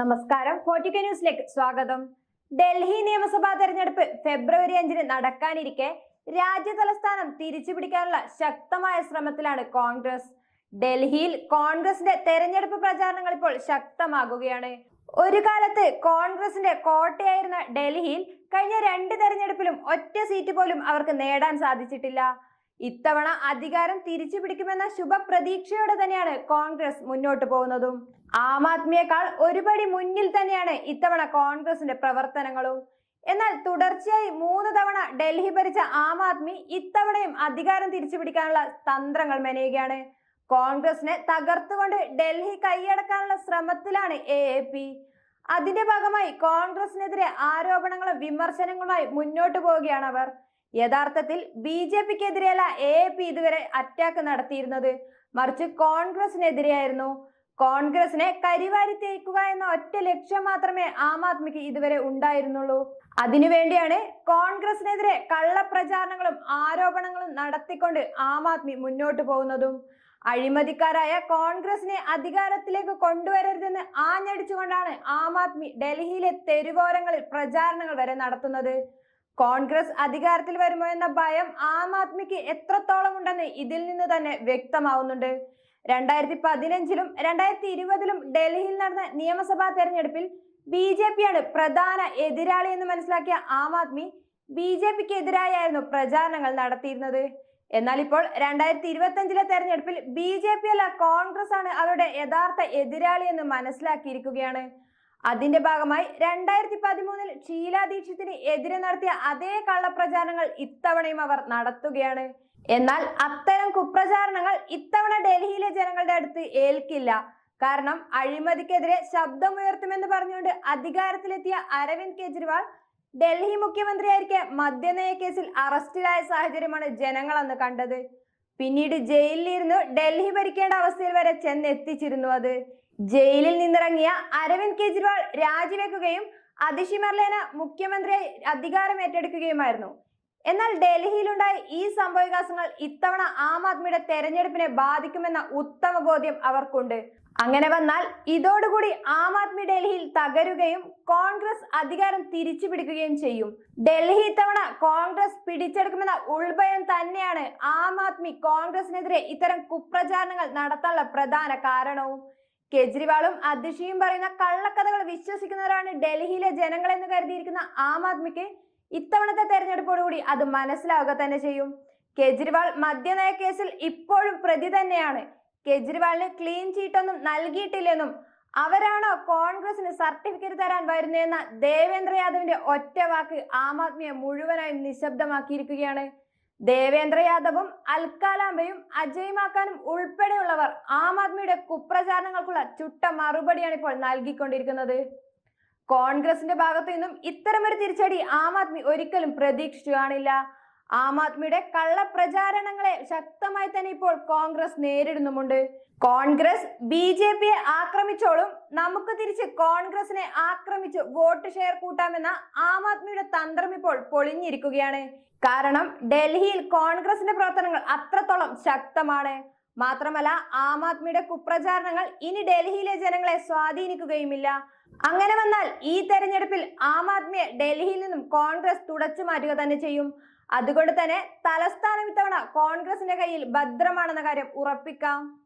നമസ്കാരം. ഫോർട്ടിക്ക ന്യൂസിലേക്ക് സ്വാഗതം. ഡൽഹി നിയമസഭാ തെരഞ്ഞെടുപ്പ് ഫെബ്രുവരി അഞ്ചിന് നടക്കാനിരിക്കെ രാജ്യ തലസ്ഥാനം തിരിച്ചുപിടിക്കാനുള്ള ശക്തമായ ശ്രമത്തിലാണ് കോൺഗ്രസ്. ഡൽഹിയിൽ കോൺഗ്രസിന്റെ തെരഞ്ഞെടുപ്പ് പ്രചാരണങ്ങൾ ഇപ്പോൾ ശക്തമാകുകയാണ്. ഒരു കാലത്ത് കോൺഗ്രസിന്റെ കോട്ടയായിരുന്ന ഡൽഹിയിൽ കഴിഞ്ഞ രണ്ട് തെരഞ്ഞെടുപ്പിലും ഒറ്റ സീറ്റ് പോലും അവർക്ക് നേടാൻ സാധിച്ചിട്ടില്ല. ഇത്തവണ അധികാരം തിരിച്ചു പിടിക്കുമെന്ന ശുഭപ്രതീക്ഷയോടെ തന്നെയാണ് കോൺഗ്രസ് മുന്നോട്ട് പോകുന്നതും. ആം ആദ്മിയേക്കാൾ ഒരുപടി മുന്നിൽ തന്നെയാണ് ഇത്തവണ കോൺഗ്രസിന്റെ പ്രവർത്തനങ്ങളും. എന്നാൽ തുടർച്ചയായി മൂന്ന് തവണ ഡൽഹി ഭരിച്ച ആം ആദ്മി ഇത്തവണയും അധികാരം തിരിച്ചു പിടിക്കാനുള്ള തന്ത്രങ്ങൾ മെനയുകയാണ്. കോൺഗ്രസിനെ തകർത്തുകൊണ്ട് ഡൽഹി കൈയടക്കാനുള്ള ശ്രമത്തിലാണ് എ എ പി. അതിന്റെ ഭാഗമായി കോൺഗ്രസിനെതിരെ ആരോപണങ്ങളും വിമർശനങ്ങളുമായി മുന്നോട്ട് പോവുകയാണ് അവർ. യഥാർത്ഥത്തിൽ ബി ജെ പിക്കെതിരെയല്ല എ പി ഇതുവരെ അറ്റാക്ക് നടത്തിയിരുന്നത്. മറിച്ച് കോൺഗ്രസിനെതിരെയായിരുന്നു. കോൺഗ്രസിനെ കരിവാരി തേക്കുക എന്ന ഒറ്റ ലക്ഷ്യം മാത്രമേ ആം ആദ്മിക്ക് ഇതുവരെ ഉണ്ടായിരുന്നുള്ളൂ. അതിനുവേണ്ടിയാണ് കോൺഗ്രസിനെതിരെ കള്ളപ്രചാരണങ്ങളും ആരോപണങ്ങളും നടത്തിക്കൊണ്ട് ആം ആദ്മി മുന്നോട്ട് പോകുന്നതും. അഴിമതിക്കാരായ കോൺഗ്രസിനെ അധികാരത്തിലേക്ക് കൊണ്ടുവരരുതെന്ന് ആഞ്ഞടിച്ചുകൊണ്ടാണ് ആം ആദ്മി ഡൽഹിയിലെ തെരുവോരങ്ങളിൽ പ്രചാരണങ്ങൾ വരെ നടത്തുന്നത്. കോൺഗ്രസ് അധികാരത്തിൽ വരുമോ എന്ന ഭയം ആം ആദ്മിക്ക് എത്രത്തോളം ഉണ്ടെന്ന് ഇതിൽ നിന്ന് തന്നെ വ്യക്തമാവുന്നുണ്ട്. രണ്ടായിരത്തി പതിനഞ്ചിലും രണ്ടായിരത്തി ഇരുപതിലും ഡൽഹിയിൽ നടന്ന നിയമസഭാ തെരഞ്ഞെടുപ്പിൽ ബി ജെ പിയാണ് പ്രധാന എതിരാളി എന്ന് മനസ്സിലാക്കിയ ആം ആദ്മി ബി ജെ പിക്ക് എതിരായായിരുന്നു പ്രചാരണങ്ങൾ നടത്തിയിരുന്നത്. എന്നാൽ ഇപ്പോൾ രണ്ടായിരത്തി ഇരുപത്തി അഞ്ചിലെ തെരഞ്ഞെടുപ്പിൽ ബി ജെ പി അല്ല കോൺഗ്രസ് ആണ് അവരുടെ യഥാർത്ഥ എതിരാളി എന്ന് മനസ്സിലാക്കിയിരിക്കുകയാണ്. അതിന്റെ ഭാഗമായി രണ്ടായിരത്തി പതിമൂന്നിൽ ഷീല എതിരെ നടത്തിയ അതേ കള്ളപ്രചാരണങ്ങൾ ഇത്തവണയും അവർ നടത്തുകയാണ്. എന്നാൽ അത്തരം കുപ്രചാരണങ്ങൾ ഇത്തവണ ഡൽഹിയിലെ ജനങ്ങളുടെ അടുത്ത് ഏൽക്കില്ല. കാരണം അഴിമതിക്കെതിരെ ശബ്ദമുയർത്തുമെന്ന് പറഞ്ഞുകൊണ്ട് അധികാരത്തിലെത്തിയ അരവിന്ദ് കെജ്രിവാൾ ഡൽഹി മുഖ്യമന്ത്രിയായിരിക്കെ മദ്യനയ കേസിൽ അറസ്റ്റിലായ സാഹചര്യമാണ് ജനങ്ങൾ അന്ന് കണ്ടത്. പിന്നീട് ജയിലിലിരുന്നു ഡൽഹി ഭരിക്കേണ്ട അവസ്ഥയിൽ വരെ ചെന്നെത്തിച്ചിരുന്നു അത്. ജയിലിൽ നിന്നിറങ്ങിയ അരവിന്ദ് കെജ്രിവാൾ രാജിവെക്കുകയും അതിഷി മർലേന മുഖ്യമന്ത്രിയായി അധികാരം ഏറ്റെടുക്കുകയുമായിരുന്നു. എന്നാൽ ഡൽഹിയിലുണ്ടായ ഈ സംഭവവികാസങ്ങൾ ഇത്തവണ ആം ആദ്മിയുടെ തെരഞ്ഞെടുപ്പിനെ ബാധിക്കുമെന്ന ഉത്തമ ബോധ്യം അവർക്കുണ്ട്. അങ്ങനെ വന്നാൽ ഇതോടുകൂടി ആം ആദ്മി ഡൽഹിയിൽ തകരുകയും കോൺഗ്രസ് അധികാരം തിരിച്ചു പിടിക്കുകയും ചെയ്യും. ഡൽഹി ഇത്തവണ കോൺഗ്രസ് പിടിച്ചെടുക്കുമെന്ന ഉൾഭയം തന്നെയാണ് ആം ആദ്മി കോൺഗ്രസിനെതിരെ ഇത്തരം കുപ്രചാരണങ്ങൾ നടത്താനുള്ള പ്രധാന കാരണവും. കെജ്രിവാളും അതിഷിയും പറയുന്ന കള്ളക്കഥകൾ വിശ്വസിക്കുന്നവരാണ് ഡൽഹിയിലെ ജനങ്ങൾ എന്ന് കരുതിയിരിക്കുന്ന ആം ആദ്മിക്ക് ഇത്തവണത്തെ തെരഞ്ഞെടുപ്പോടുകൂടി അത് മനസ്സിലാവുക തന്നെ ചെയ്യും. കെജ്രിവാൾ മദ്യനയ കേസിൽ ഇപ്പോഴും പ്രതി തന്നെയാണ്. കെജ്രിവാളിന് ക്ലീൻ ചീട്ടൊന്നും നൽകിയിട്ടില്ലെന്നും അവരാണോ കോൺഗ്രസിന് സർട്ടിഫിക്കറ്റ് തരാൻ വരുന്നതെന്ന ദേവേന്ദ്ര യാദവിന്റെ ഒറ്റ വാക്ക് ആം ആദ്മിയെ മുഴുവനായും നിശബ്ദമാക്കിയിരിക്കുകയാണ്. ദേവേന്ദ്ര യാദവും അൽക്കാലാംബയും അജയ് മാക്കാനും ഉൾപ്പെടെയുള്ളവർ ആം ആദ്മിയുടെ കുപ്രചാരണങ്ങൾക്കുള്ള ചുട്ട മറുപടിയാണ് ഇപ്പോൾ നൽകിക്കൊണ്ടിരിക്കുന്നത്. കോൺഗ്രസിന്റെ ഭാഗത്തു നിന്നും ഇത്തരമൊരു തിരിച്ചടി ആം ആദ്മി ഒരിക്കലും പ്രതീക്ഷിച്ചു കാണില്ല. ആം ആദ്മിയുടെ കള്ളപ്രചാരണങ്ങളെ ശക്തമായി തന്നെ ഇപ്പോൾ കോൺഗ്രസ് നേരിടുന്നുമുണ്ട്. കോൺഗ്രസ് ബി ജെ പിയെ ആക്രമിച്ചോളും നമുക്ക് തിരിച്ച് കോൺഗ്രസിനെ ആക്രമിച്ച് വോട്ട് ഷെയർ കൂട്ടാമെന്ന ആം ആദ്മിയുടെ തന്ത്രം ഇപ്പോൾ പൊളിഞ്ഞിരിക്കുകയാണ്. കാരണം ഡൽഹിയിൽ കോൺഗ്രസിന്റെ പ്രവർത്തനങ്ങൾ അത്രത്തോളം ശക്തമാണ്. മാത്രമല്ല ആം ആദ്മിയുടെ കുപ്രചാരണങ്ങൾ ഇനി ഡൽഹിയിലെ ജനങ്ങളെ സ്വാധീനിക്കുകയുമില്ല. അങ്ങനെ വന്നാൽ ഈ തെരഞ്ഞെടുപ്പിൽ ആം ആദ്മിയെ ഡൽഹിയിൽ നിന്നും കോൺഗ്രസ് തുടച്ചു മാറ്റുക തന്നെ ചെയ്യും. അതുകൊണ്ട് തന്നെ തലസ്ഥാനം ഇത്തവണ കോൺഗ്രസിന്റെ കയ്യിൽ ഭദ്രമാണെന്ന കാര്യം ഉറപ്പിക്കാം.